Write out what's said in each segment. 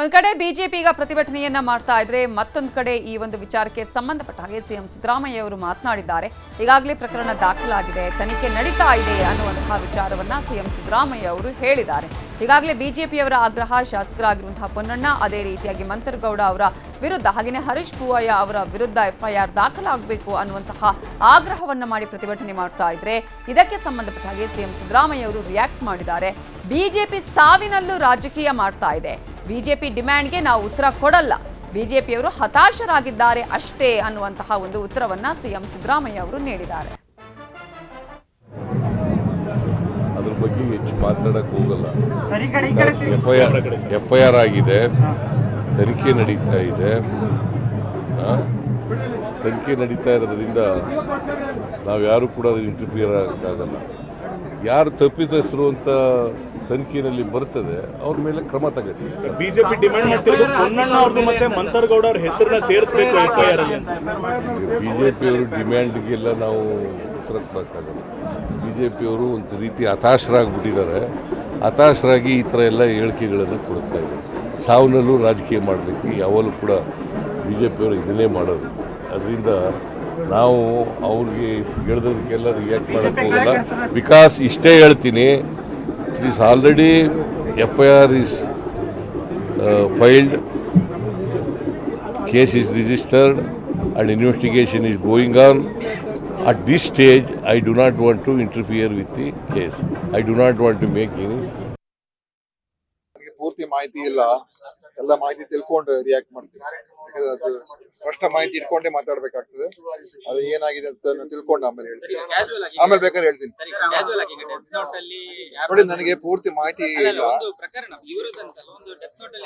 ಒಂದ್ ಕಡೆ ಬಿಜೆಪಿ ಈಗ ಪ್ರತಿಭಟನೆಯನ್ನ ಮಾಡ್ತಾ ಇದ್ರೆ ಮತ್ತೊಂದು ಕಡೆ ಈ ಒಂದು ವಿಚಾರಕ್ಕೆ ಸಂಬಂಧಪಟ್ಟ ಹಾಗೆ ಸಿಎಂ ಸಿದ್ದರಾಮಯ್ಯ ಅವರು ಮಾತನಾಡಿದ್ದಾರೆ. ಈಗಾಗಲೇ ಪ್ರಕರಣ ದಾಖಲಾಗಿದೆ, ತನಿಖೆ ನಡೀತಾ ಇದೆ ಅನ್ನುವಂತಹ ವಿಚಾರವನ್ನ ಸಿಎಂ ಸಿದ್ದರಾಮಯ್ಯ ಅವರು ಹೇಳಿದ್ದಾರೆ. ಈಗಾಗಲೇ ಬಿಜೆಪಿಯವರ ಆಗ್ರಹ ಶಾಸಕರಾಗಿರುವಂತಹ ಪೊನ್ನಣ್ಣ, ಅದೇ ರೀತಿಯಾಗಿ ಮಂತರಗೌಡ ಅವರ ವಿರುದ್ಧ ಹಾಗೆಯೇ ಹರೀಶ್ ಪೂವಯ್ಯ ಅವರ ವಿರುದ್ಧ ಎಫ್ಐಆರ್ ದಾಖಲಾಗಬೇಕು ಅನ್ನುವಂತಹ ಆಗ್ರಹವನ್ನ ಮಾಡಿ ಪ್ರತಿಭಟನೆ ಮಾಡ್ತಾ ಇದ್ರೆ ಇದಕ್ಕೆ ಸಂಬಂಧಪಟ್ಟ ಹಾಗೆ ಸಿಎಂ ಸಿದ್ದರಾಮಯ್ಯ ಅವರು ರಿಯಾಕ್ಟ್ ಮಾಡಿದ್ದಾರೆ. ಬಿಜೆಪಿ ಸಾವಿನಲ್ಲೂ ರಾಜಕೀಯ ಮಾಡ್ತಾ ಇದೆ. ಬಿಜೆಪಿ ಡಿಮ್ಯಾಂಡ್ಗೆ ನಾವು ಉತ್ತರ ಕೊಡಲ್ಲ. ಬಿಜೆಪಿಯವರು ಹತಾಶರಾಗಿದ್ದಾರೆ ಅಷ್ಟೇ ಅನ್ನುವಂತಹ ಒಂದು ಉತ್ತರವನ್ನ ಸಿಎಂ ಸಿದ್ದರಾಮಯ್ಯ ಅವರು ನೀಡಿದ್ದಾರೆ. ಅದ್ರ ಬಗ್ಗೆ ಹೆಚ್ಚು ಮಾತನಾಡಕ್ಕೆ ಹೋಗಲ್ಲ. F I R F I R ಆಗಿದೆ. ತನಿಖೆ ನಡೀತಾ ಇದೆ. ತನಿಖೆ ನಡೀತಾ ಇರೋದ್ರಿಂದ ನಾವು ಯಾರು ಕೂಡ ಇಂಟರ್ಫಿಯರ್ ಆಗೋಕ್ಕಾಗಲ್ಲ. ಯಾರು ತಪ್ಪಿತಸ್ಥರು ಅಂತ ತನಿಖೆಯಲ್ಲಿ ಬರ್ತದೆ ಅವ್ರ ಮೇಲೆ ಕ್ರಮ ತಗೋತೀವಿ. ಬಿಜೆಪಿ ಡಿಮ್ಯಾಂಡ್ ಮಾಡ್ತಿರೋದು ಪೊನ್ನಣ್ಣ ಅವ್ರದ್ದು ಮತ್ತೆ ಮಂತರ್ಗೌಡ ಅವ್ರ ಹೆಸರನ್ನ ಸೇರಿಸಬೇಕು ಎಫ್ಐಆರ್ ಬಿಜೆಪಿಯವರು ಡಿಮ್ಯಾಂಡ್ಗೆಲ್ಲ ನಾವು ಉತ್ತರ ಕೊಡೋಕ್ಕಾಗಲ್ಲ ಬಿಜೆಪಿಯವರು ಒಂದು ರೀತಿ ಹತಾಶರಾಗ್ಬಿಟ್ಟಿದ್ದಾರೆ. ಹತಾಶರಾಗಿ ಈ ಥರ ಎಲ್ಲ ಹೇಳಿಕೆಗಳನ್ನು ಕೊಡ್ತಾ ಇದ್ದಾರೆ ಸಾವನಲ್ಲೂ ರಾಜಕೀಯ ಮಾಡಬೇಕು ಯಾವಾಗಲೂ ಕೂಡ ಬಿಜೆಪಿಯವರು ಜೆ ಪಿಯವರು ಇದನ್ನೇ ಮಾಡೋದು ಅದರಿಂದ ನಾವು ಅವ್ರಿಗೆ ಹೇಳ್ದದಕ್ಕೆಲ್ಲ ರಿಯಾಕ್ಟ್ ಮಾಡೋಕ್ಕೆ ಹೋಗಲ್ಲ ಬಿಕಾಸ್ ಇಷ್ಟೇ ಹೇಳ್ತೀನಿ it is already F I R is filed case is registered and investigation is going on. At this stage, I do not want to interfere with the case. I do not want to make any ನನಗೆ ಪೂರ್ತಿ ಮಾಹಿತಿ ಇಲ್ಲ ಎಲ್ಲ ಮಾಹಿತಿ ತಿಳ್ಕೊಂಡು react ಮಾಡ್ತೀನಿ ಸ್ಪಷ್ಟ ಮಾಹಿತಿ ಇಟ್ಕೊಂಡೇ ಮಾತಾಡ್ಬೇಕಾಗ್ತದೆ. ಅದು ಏನಾಗಿದೆ ಅಂತ ನಾನು ತಿಳ್ಕೊಂಡು ಆಮೇಲೆ ಹೇಳ್ತೀನಿ. ಆಮೇಲೆ ಬೇಕಾದ್ರೆ ಹೇಳ್ತೀನಿ. ನೋಡಿ ನನಗೆ ಪೂರ್ತಿ ಮಾಹಿತಿ ಇಲ್ಲ.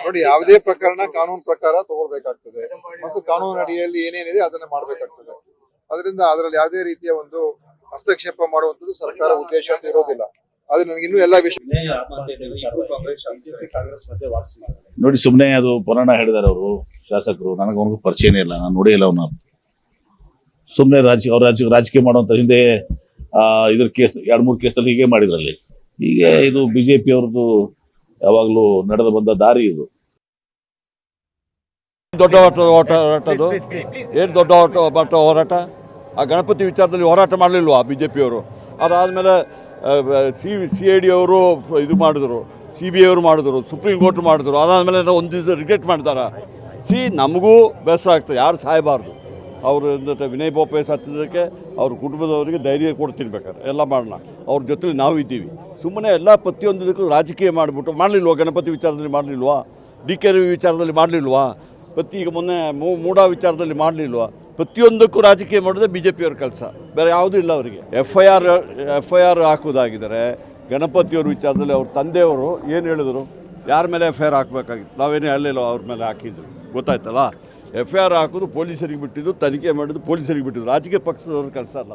ನೋಡಿ ಯಾವುದೇ ಪ್ರಕರಣ ಕಾನೂನು ಪ್ರಕಾರ ತಗೊಳ್ಬೇಕಾಗ್ತದೆ. ಮತ್ತು ಕಾನೂನು ಅಡಿಯಲ್ಲಿ ಏನೇನಿದೆ ಅದನ್ನ ಮಾಡ್ಬೇಕಾಗ್ತದೆ. ಅದರಿಂದ ಅದರಲ್ಲಿ ಯಾವುದೇ ರೀತಿಯ ಒಂದು ಹಸ್ತಕ್ಷೇಪ ಮಾಡುವಂಥದ್ದು ಸರ್ಕಾರ ಉದ್ದೇಶ ಅಂತ ಇರೋದಿಲ್ಲ. ಆದ್ರೆ ನನಗೆ ಇನ್ನೂ ಎಲ್ಲ ವಿಷಯ ನೋಡಿ ಸುಮ್ಮನೆ ಅದು ಪುರಾಣ ಹೇಳಿದಾರೆ ಅವರು ಶಾಸಕರು. ನನಗೆ ಅವನಿಗೂ ಪರಿಚಯನೇ ಇಲ್ಲ. ನಾನು ನೋಡೇ ಇಲ್ಲ ಅವನ. ಸುಮ್ಮನೆ ರಾಜಕೀಯ ಅವ್ರ ರಾಜಕೀಯ ರಾಜಕೀಯ ಮಾಡುವಂತ ಹಿಂದೆ ಆ, ಇದ್ರ ಕೇಸ್ ಎರಡು ಮೂರು ಕೇಸಲ್ಲಿ ಹೀಗೆ ಮಾಡಿದ್ರಲ್ಲಿ ಹೀಗೆ ಇದು ಬಿಜೆಪಿ ಜೆ ಪಿ ಅವ್ರದ್ದು ಯಾವಾಗಲೂ ನಡೆದು ಬಂದ ದಾರಿ ಇದು. ದೊಡ್ಡ ಹೋರಾಟ ಹೋರಾಟದು ಏನು ದೊಡ್ಡ ಹೋರಾಟ ಹೋರಾಟ ಹೋರಾಟ? ಆ ಗಣಪತಿ ವಿಚಾರದಲ್ಲಿ ಹೋರಾಟ ಮಾಡಲಿಲ್ವಾ ಬಿ ಜೆ ಪಿಯವರು ಅದಾದಮೇಲೆ ಸಿ ಸಿ ಐ ಡಿ ಅವರು ಇದು ಮಾಡಿದ್ರು ಸಿ ಬಿ ಐ ಅವರು ಮಾಡಿದ್ರು ಸುಪ್ರೀಂ ಕೋರ್ಟ್ ಮಾಡಿದ್ರು, ಅದಾದಮೇಲೆ ಒಂದು ದಿವಸ ರಿಗ್ರೆಟ್ ಮಾಡ್ತಾರೆ. ಸಿ, ನಮಗೂ ಬೇಸರ ಆಗ್ತದೆ, ಯಾರು ಸಾಯಬಾರ್ದು. ಅವರು ವಿನಯ್ ಬೋಪೆ ಸತ್ತಿದ್ದಕ್ಕೆ ಅವ್ರ ಕುಟುಂಬದವರಿಗೆ ಧೈರ್ಯ ಕೊಡ್ತೀನಿ ಬೇಕಾದ್ರೆ ಎಲ್ಲ ಮಾಡೋಣ ಅವ್ರ ಜೊತೆಲಿ ನಾವು ಇದ್ದೀವಿ. ಸುಮ್ಮನೆ ಎಲ್ಲ ಪ್ರತಿಯೊಂದಕ್ಕೂ ರಾಜಕೀಯ ಮಾಡಿಬಿಟ್ಟು, ಮಾಡಲಿಲ್ವಾ ಗಣಪತಿ ವಿಚಾರದಲ್ಲಿ ಮಾಡಲಿಲ್ವಾ? ಡಿ ಕೆ ರವಿ ವಿಚಾರದಲ್ಲಿ ಮಾಡಲಿಲ್ವಾ? ಪ್ರತಿ ಈಗ ಮೊನ್ನೆ ಮೂಡ ವಿಚಾರದಲ್ಲಿ ಮಾಡಲಿಲ್ವಾ? ಪ್ರತಿಯೊಂದಕ್ಕೂ ರಾಜಕೀಯ ಮಾಡೋದೇ ಬಿ ಜೆ ಪಿಯವ್ರ ಕೆಲಸ. ಬೇರೆ ಯಾವುದೂ ಇಲ್ಲ ಅವರಿಗೆ. F I R F I R ಹಾಕೋದಾಗಿದ್ದಾರೆ ಗಣಪತಿಯವ್ರ ವಿಚಾರದಲ್ಲಿ ಅವ್ರ ತಂದೆಯವರು ಏನು ಹೇಳಿದರು? ಯಾರ ಮೇಲೆ ಎಫ್ ಐ ಆರ್ ಹಾಕಬೇಕಾಗಿತ್ತು? ನಾವೇನು ಹೇಳಲಿಲ್ಲ ಅವ್ರ ಮೇಲೆ ಹಾಕಿದ್ದು ಗೊತ್ತಾಯ್ತಲ್ಲ? ಎಫ್ ಐ ಆರ್ ಹಾಕೋದು ಪೊಲೀಸರಿಗೆ ಬಿಟ್ಟಿದ್ದು, ತನಿಖೆ ಮಾಡಿದ್ದು ಪೊಲೀಸರಿಗೆ ಬಿಟ್ಟಿದ್ದು. ರಾಜಕೀಯ ಪಕ್ಷದವ್ರ ಕೆಲಸ ಅಲ್ಲ